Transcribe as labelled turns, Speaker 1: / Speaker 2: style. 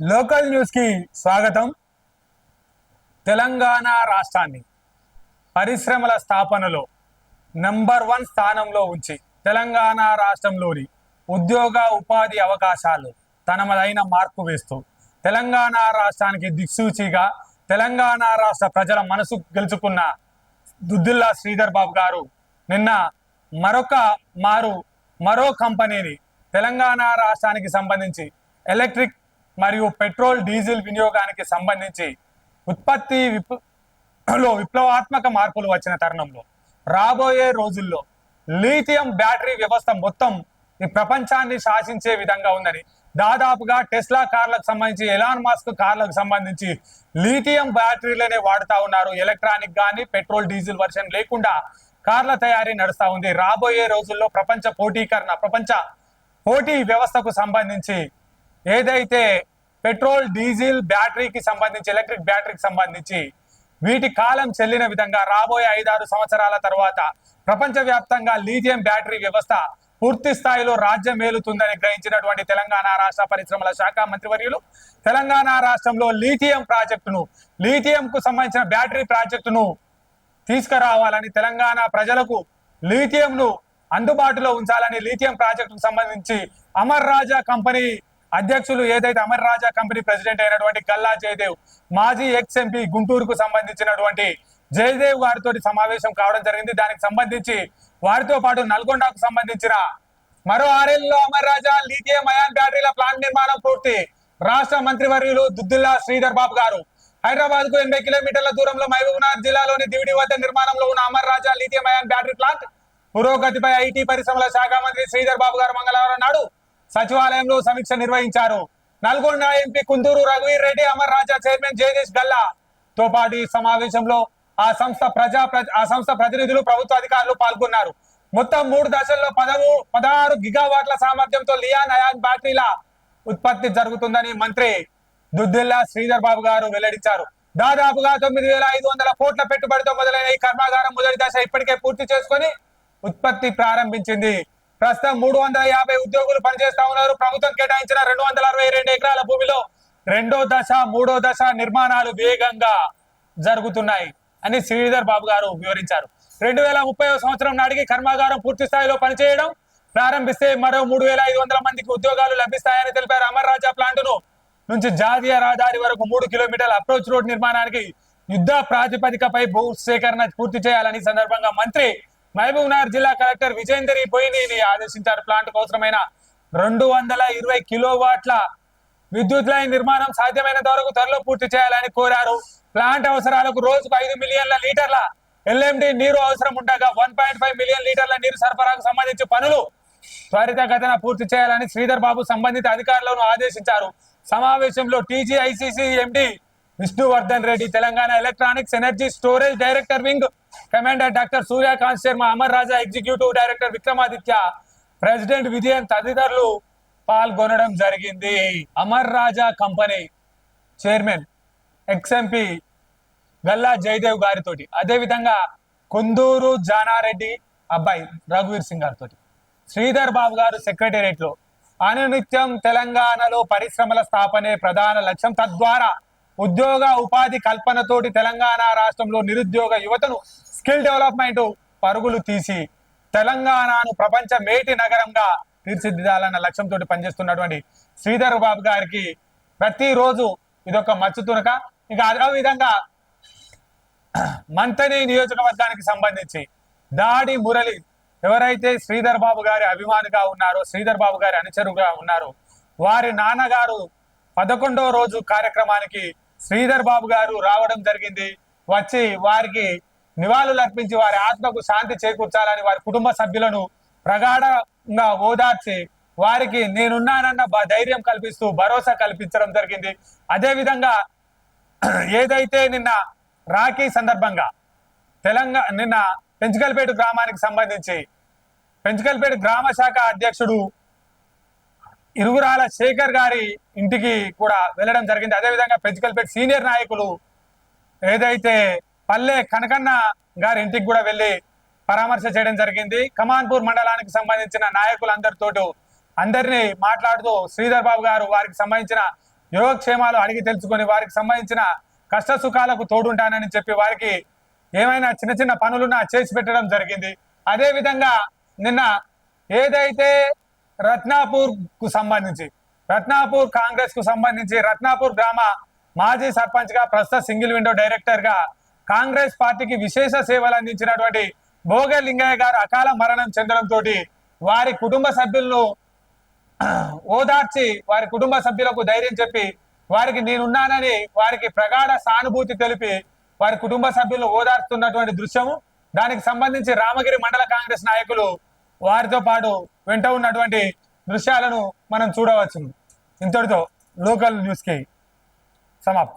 Speaker 1: Local న్యూస్కి స్వాగతం. తెలంగాణ రాష్ట్రాన్ని పరిశ్రమల స్థాపనలో నంబర్ వన్ స్థానంలో ఉంచి తెలంగాణ రాష్ట్రంలోని ఉద్యోగ ఉపాధి అవకాశాలు తనమదైన మార్పు వేస్తూ తెలంగాణ రాష్ట్రానికి దిక్సూచిగా తెలంగాణ రాష్ట్ర ప్రజల మనసు గెలుచుకున్న దుద్దుల్లా శ్రీధర్ బాబు గారు నిన్న మరొక మారు మరో కంపెనీని తెలంగాణ రాష్ట్రానికి సంబంధించి ఎలక్ట్రిక్ మరియు పెట్రోల్ డీజిల్ వినియోగానికి సంబంధించి ఉత్పత్తి విప్లో విప్లవాత్మక మార్పులు వచ్చిన తరుణంలో రాబోయే రోజుల్లో లీథియం బ్యాటరీ వ్యవస్థ మొత్తం ఈ ప్రపంచాన్ని శాసించే విధంగా ఉందని దాదాపుగా టెస్లా కార్లకు సంబంధించి ఎలాన్ మాస్క్ కార్లకు సంబంధించి లీథియం బ్యాటరీలనే వాడుతా ఉన్నారు. ఎలక్ట్రానిక్ కానీ పెట్రోల్ డీజిల్ వర్షన్ లేకుండా కార్ల తయారీ నడుస్తూ ఉంది. రాబోయే రోజుల్లో ప్రపంచ పోటీకరణ ప్రపంచ పోటీ వ్యవస్థకు సంబంధించి ఏదైతే పెట్రోల్ డీజిల్ బ్యాటరీకి సంబంధించి ఎలక్ట్రిక్ బ్యాటరీకి సంబంధించి వీటి కాలం చెల్లిన విధంగా రాబోయే ఐదారు సంవత్సరాల తర్వాత ప్రపంచవ్యాప్తంగా లీథియం బ్యాటరీ వ్యవస్థ పూర్తి స్థాయిలో రాజ్యం మేలుతుందని గ్రహించినటువంటి తెలంగాణ రాష్ట్ర పరిశ్రమల శాఖ మంత్రివర్యులు తెలంగాణ రాష్ట్రంలో లీథియం ప్రాజెక్టును లీథియం కు సంబంధించిన బ్యాటరీ ప్రాజెక్టును తీసుకురావాలని తెలంగాణ ప్రజలకు లీథియంను అందుబాటులో ఉంచాలని లీథియం ప్రాజెక్టుకు సంబంధించి అమర్ రాజా కంపెనీ అధ్యక్షులు ఏదైతే అమర్ రాజా కంపెనీ ప్రెసిడెంట్ అయినటువంటి గల్లా జయదేవ్ మాజీ ఎక్స్ ఎంపీ గుంటూరుకు సంబంధించినటువంటి జయదేవ్ గారితో సమావేశం కావడం జరిగింది. దానికి సంబంధించి వారితో పాటు నల్గొండకు సంబంధించిన మరో ఆరేళ్ళలో అమర్ రాజా లీథియం అయాన్ బ్యాటరీల ప్లాంట్ నిర్మాణం పూర్తి. రాష్ట్ర మంత్రివర్యులు దుద్దుల్లా శ్రీధర్ బాబు గారు. హైదరాబాద్కు ఎనభై కిలోమీటర్ల దూరంలో మహబూబ్నగర్ జిల్లాలోని దివిడి వద్ద నిర్మాణంలో ఉన్న Amar Raja lithium ion battery plant పురోగతిపై ఐటీ పరిశ్రమల శాఖ మంత్రి శ్రీధర్ బాబు గారు మంగళవారం నాడు సచివాలయంలో సమీక్ష నిర్వహించారు. నల్గొండ ఎంపీ కుందూరు రఘువీర్ రెడ్డి అమర్ రాజా చైర్మన్ జయదేశ్ గల్లా. తో పాటు ఈ సమావేశంలో ఆ సంస్థ ప్రజా ప్ర- ఆ సంస్థ ప్రతినిధులు ప్రభుత్వ అధికారులు పాల్గొన్నారు. మొత్తం మూడు దశల్లో పదము పదహారు గిగావాట్ల సామర్థ్యంతో లియాన్ అయాన్ బ్యాటరీల ఉత్పత్తి జరుగుతుందని మంత్రి దుద్దిల్లా శ్రీధర్ బాబు గారు వెల్లడించారు. దాదాపుగా తొమ్మిది వేల ఐదు వందల కోట్ల పెట్టుబడితో మొదలైన ఈ కర్మాగారం మొదటి దశ ఇప్పటికే పూర్తి చేసుకొని ఉత్పత్తి ప్రారంభించింది. ప్రస్తుతం మూడు వందల యాభై ఉద్యోగులు పనిచేస్తా ఉన్నారు. ప్రభుత్వం కేటాయించిన రెండు వందల అరవై రెండు ఎకరాల భూమిలో రెండో దశ మూడో దశ నిర్మాణాలు వేగంగా జరుగుతున్నాయి అని శ్రీధర్ బాబు గారు వివరించారు. రెండు వేల ముప్పై సంవత్సరం నాటికి కర్మాగారం పూర్తి స్థాయిలో పనిచేయడం ప్రారంభిస్తే మరో మూడు వేల ఐదు వందల మందికి ఉద్యోగాలు లభిస్తాయని తెలిపారు. అమర్ రాజా ప్లాంట్ను నుంచి జాతీయ రహదారి వరకు మూడు కిలోమీటర్ల అప్రోచ్ రోడ్ నిర్మాణానికి యుద్ధ ప్రాతిపదికపై భూ సేకరణ పూర్తి చేయాలని సందర్భంగా మంత్రి మహబూబ్ నగర్ జిల్లా కలెక్టర్ విజేందరి పోయిని ఆదేశించారు. ప్లాంట్ అవసరమైన రెండు వందల ఇరవై కిలోవాట్ల విద్యుత్ లైన్ నిర్మాణం సాధ్యమైనంత వరకు త్వరలో పూర్తి చేయాలని కోరారు. ప్లాంట్ అవసరాలకు రోజుకు ఐదు మిలియన్ల లీటర్ల ఎల్ఎండి నీరు అవసరం ఉండగా వన్ పాయింట్ ఫైవ్ మిలియన్ లీటర్ల నీరు సరఫరాకు సంబంధించి పనులు త్వరితగతిన పూర్తి చేయాలని శ్రీధర్ బాబు సంబంధిత అధికారులను ఆదేశించారు. సమావేశంలో TGICC MD Vishnuvardhan Reddy Telangana electronics energy storage director wing commander doctor Suryakant Sharma Amar Raja executive director Vikramaditya president Vijayan తదితరులు పాల్గొనడం జరిగింది. Amar Raja company chairman ex MP Galla Jayadev గారితోటి. అదే విధంగా కొందూరు జానారెడ్డి అబ్బాయి రఘువీర్ సింగ్ గారితో శ్రీధర్ బాబు గారు సెక్రటేరియట్లో. అనునిత్యం తెలంగాణలో పరిశ్రమల స్థాపనే ప్రధాన లక్ష్యం. తద్వారా ఉద్యోగ ఉపాధి కల్పనతోటి తెలంగాణ రాష్ట్రంలో నిరుద్యోగ యువతను స్కిల్ డెవలప్మెంట్ పరుగులు తీసి తెలంగాణను ప్రపంచ మేటి నగరంగా తీర్చిదిద్దాలన్న లక్ష్యంతో పనిచేస్తున్నటువంటి శ్రీధర్ బాబు గారికి ప్రతిరోజు ఇదొక మచ్చు తునక. ఇక అదే విధంగా మంతని నియోజకవర్గానికి సంబంధించి దాడి మురళి ఎవరైతే శ్రీధర్ బాబు గారి అభిమానిగా ఉన్నారో శ్రీధర్ బాబు గారి అనుచరుగా ఉన్నారో వారి నాన్నగారు పదకొండో రోజు కార్యక్రమానికి శ్రీధర్ బాబు గారు రావడం జరిగింది. వచ్చి వారికి నివాళులు అర్పించి వారి ఆత్మకు శాంతి చేకూర్చాలని వారి కుటుంబ సభ్యులను ప్రగాఢంగా ఓదార్చి వారికి నేనున్నానన్న బ- ధైర్యం కల్పిస్తూ భరోసా కల్పించడం జరిగింది. అదే విధంగా ఏదైతే నిన్న రాఖీ సందర్భంగా తెలంగాణ నిన్న పెంచుకల్పేట గ్రామానికి సంబంధించి పెంచుకల్పేట గ్రామ శాఖ అధ్యక్షుడు ఇరుగురాల శేఖర్ గారి ఇంటికి కూడా వెళ్ళడం జరిగింది. అదేవిధంగా పెంచుకల్పేట సీనియర్ నాయకులు ఏదైతే పల్లె కనకన్న గారి ఇంటికి కూడా వెళ్ళి పరామర్శ చేయడం జరిగింది. కమాన్పూర్ మండలానికి సంబంధించిన నాయకులందరితో అందరినీ మాట్లాడుతూ శ్రీధర్ బాబు గారు వారికి సంబంధించిన యోగక్షేమాలు అడిగి తెలుసుకొని వారికి సంబంధించిన కష్ట సుఖాలకు తోడుంటానని చెప్పి వారికి ఏమైనా చిన్న చిన్న పనులున్నా చేసి పెట్టడం జరిగింది. అదే విధంగా నిన్న ఏదైతే రత్నాపూర్కు సంబంధించి రత్నాపూర్ కాంగ్రెస్కు సంబంధించి రత్నాపూర్ గ్రామ మాజీ సర్పంచ్గా ప్రస్తుత సింగిల్ విండో డైరెక్టర్గా కాంగ్రెస్ పార్టీకి విశేష సేవలు అందించినటువంటి భోగ లింగయ్య గారు అకాల మరణం చెందడంతో వారి కుటుంబ సభ్యులను ఓదార్చి వారి కుటుంబ సభ్యులకు ధైర్యం చెప్పి వారికి నేనున్నానని వారికి ప్రగాఢ సానుభూతి తెలిపి వారి కుటుంబ సభ్యులను ఓదార్చుతున్నటువంటి దృశ్యము. దానికి సంబంధించి రామగిరి మండల కాంగ్రెస్ నాయకులు వారితో పాటు వెంట ఉన్నటువంటి దృశ్యాలను మనం చూడవచ్చు ఇంతటితో లోకల్ న్యూస్కి సమాప్తం.